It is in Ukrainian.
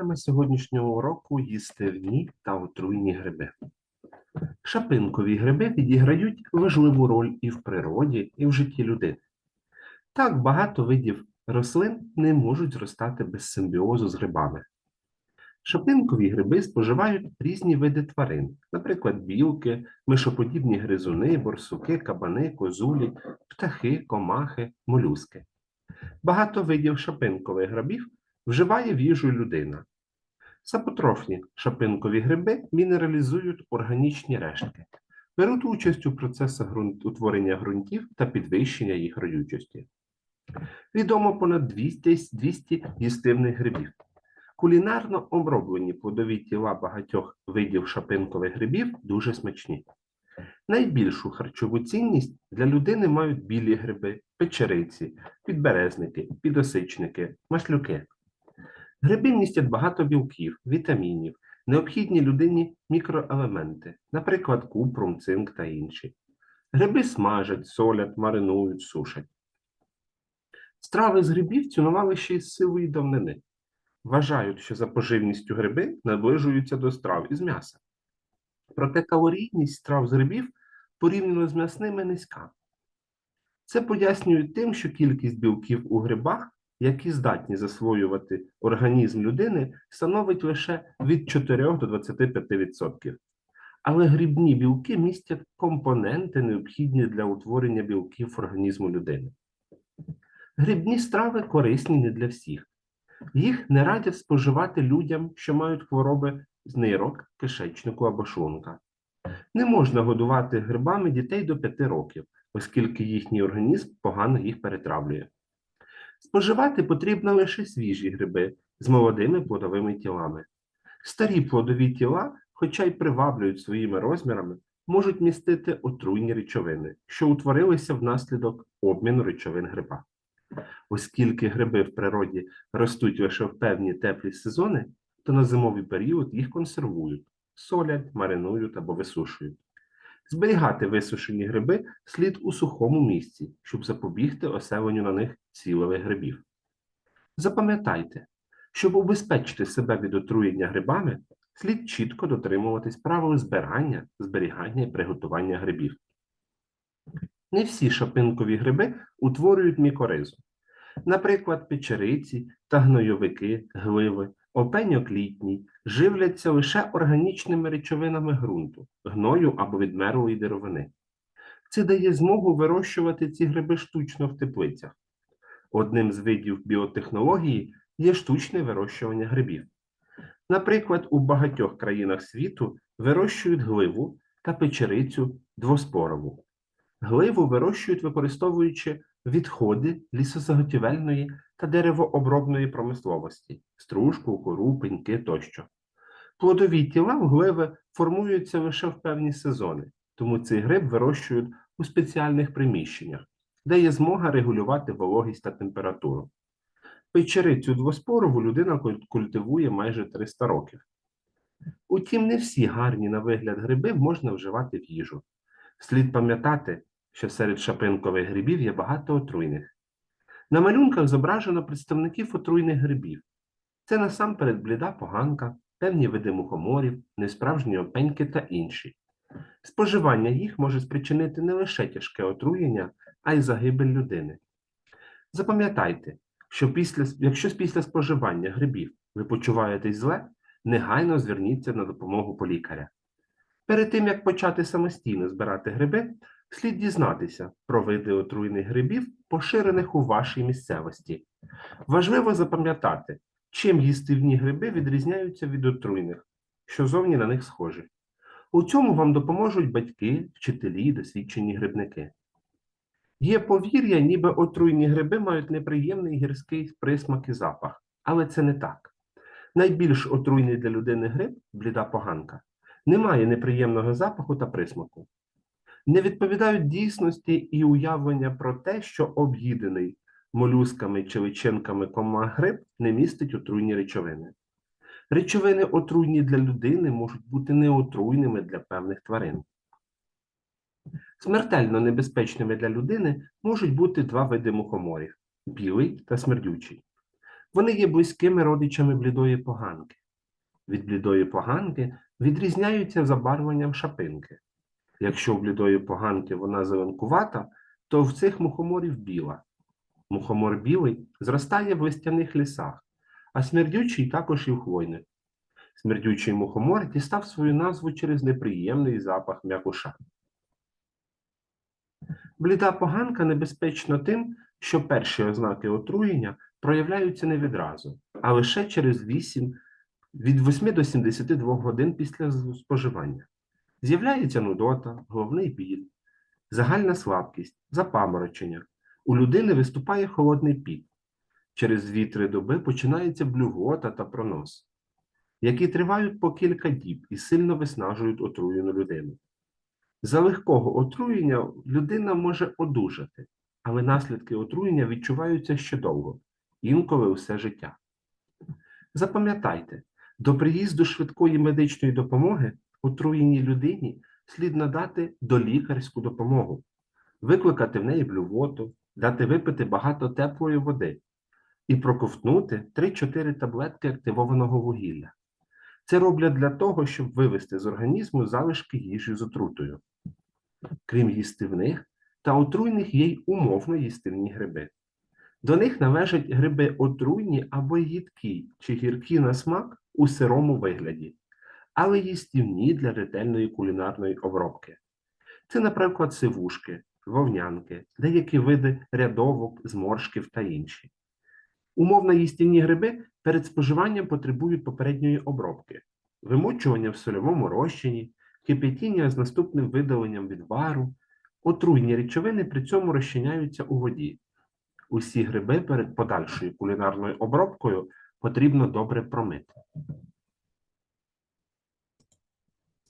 Тема сьогоднішнього уроку їстивні та отруйні гриби. Шапинкові гриби відіграють важливу роль і в природі, і в житті людини. Так багато видів рослин не можуть зростати без симбіозу з грибами. Шапинкові гриби споживають різні види тварин, наприклад, білки, мишоподібні гризуни, борсуки, кабани, козулі, птахи, комахи, молюски. Багато видів шапинкових грибів вживає в їжу людина. Сапотрофні шапинкові гриби мінералізують органічні рештки, беруть участь у процесах утворення ґрунтів та підвищення їх родючості. Відомо понад 200, с- 200 їстивних грибів. Кулінарно оброблені плодові тіла багатьох видів шапинкових грибів дуже смачні. Найбільшу харчову цінність для людини мають білі гриби, печериці, підберезники, підосичники, маслюки. Гриби містять багато білків, вітамінів, необхідні людині мікроелементи, наприклад, купрум, цинк та інші. Гриби смажать, солять, маринують, сушать. Страви з грибів цінували ще й з силої давнини. Вважають, що за поживністю гриби наближуються до страв із м'яса. Проте калорійність страв з грибів порівняно з м'ясними низька. Це пояснюють тим, що кількість білків у грибах, які здатні засвоювати організм людини, становить лише від 4 до 25%. Але грибні білки містять компоненти, необхідні для утворення білків організму людини. Грибні страви корисні не для всіх. Їх не радять споживати людям, що мають хвороби з нирок, кишечнику або шлунка. Не можна годувати грибами дітей до 5 років, оскільки їхній організм погано їх перетравлює. Споживати потрібно лише свіжі гриби з молодими плодовими тілами. Старі плодові тіла, хоча й приваблюють своїми розмірами, можуть містити отруйні речовини, що утворилися внаслідок обміну речовин гриба. Оскільки гриби в природі ростуть лише в певні теплі сезони, то на зимовий період їх консервують, солять, маринують або висушують. Зберігати висушені гриби слід у сухому місці, щоб запобігти оселенню на них цілових грибів. Запам'ятайте, щоб убезпечити себе від отруєння грибами, слід чітко дотримуватись правил збирання, зберігання і приготування грибів. Не всі шапинкові гриби утворюють мікоризу. Наприклад, печериці та гнойовики, гливи, опеньок літній живляться лише органічними речовинами ґрунту, гною або відмерлої деревини. Це дає змогу вирощувати ці гриби штучно в теплицях. Одним з видів біотехнології є штучне вирощування грибів. Наприклад, у багатьох країнах світу вирощують гливу та печерицю двоспорову. Гливу вирощують, використовуючи відходи лісозаготівельної та деревообробної промисловості, стружку, кору, пеньки тощо. Плодові тіла в гливи формуються лише в певні сезони, тому цей гриб вирощують у спеціальних приміщеннях, де є змога регулювати вологість та температуру. Печерицю двоспорову людина культивує майже 300 років. Утім, не всі гарні на вигляд гриби можна вживати в їжу. Слід пам'ятати, що серед шапинкових грибів є багато отруйних. На малюнках зображено представників отруйних грибів. Це насамперед бліда поганка, певні види мухоморів, несправжні опеньки та інші. Споживання їх може спричинити не лише тяжке отруєння, а й загибель людини. Запам'ятайте, що після, якщо після споживання грибів ви почуваєтесь зле, негайно зверніться на допомогу по лікаря. Перед тим, як почати самостійно збирати гриби, слід дізнатися про види отруйних грибів, поширених у вашій місцевості. Важливо запам'ятати, чим їстивні гриби відрізняються від отруйних, що зовні на них схожі. У цьому вам допоможуть батьки, вчителі, досвідчені грибники. Є повір'я, ніби отруйні гриби мають неприємний гірський присмак і запах, але це не так. Найбільш отруйний для людини гриб бліда поганка не має неприємного запаху та присмаку. Не відповідають дійсності і уявлення про те, що об'їдений молюсками чи личинками комах гриб не містить отруйні речовини. Речовини отруйні для людини можуть бути неотруйними для певних тварин. Смертельно небезпечними для людини можуть бути два види мухоморів білий та смердючий. Вони є близькими родичами блідої поганки. Від блідої поганки відрізняються забарвленням шапинки. Якщо в блідої поганки вона зеленкувата, то в цих мухоморів біла. Мухомор білий зростає в листяних лісах, а смердючий також і в хвойних. Смердючий мухомор дістав свою назву через неприємний запах м'якуша. Бліда поганка небезпечна тим, що перші ознаки отруєння проявляються не відразу, а лише через 8, від 8 до 72 годин після споживання. З'являється нудота, головний біль, загальна слабкість, запаморочення. У людини виступає холодний піт. Через 2-3 доби починається блювота та пронос, які тривають по кілька діб і сильно виснажують отруєну людину. За легкого отруєння людина може одужати, але наслідки отруєння відчуваються ще довго, інколи усе життя. Запам'ятайте, до приїзду швидкої медичної допомоги отруєній людині слід надати долікарську допомогу, викликати в неї блювоту, дати випити багато теплої води і проковтнути 3-4 таблетки активованого вугілля. Це роблять для того, щоб вивести з організму залишки їжі з отрутою. Крім їстивних та отруйних є й умовно їстивні гриби. До них належать гриби отруйні або їдкі чи гіркі на смак у сирому вигляді, але їстівні для ретельної кулінарної обробки. Це, наприклад, сивушки, вовнянки, деякі види рядовок, зморшків та інші. Умовно їстівні гриби перед споживанням потребують попередньої обробки, вимочування в сольовому розчині, кипятіння з наступним видаленням відвару. Отруйні речовини при цьому розчиняються у воді. Усі гриби перед подальшою кулінарною обробкою потрібно добре промити.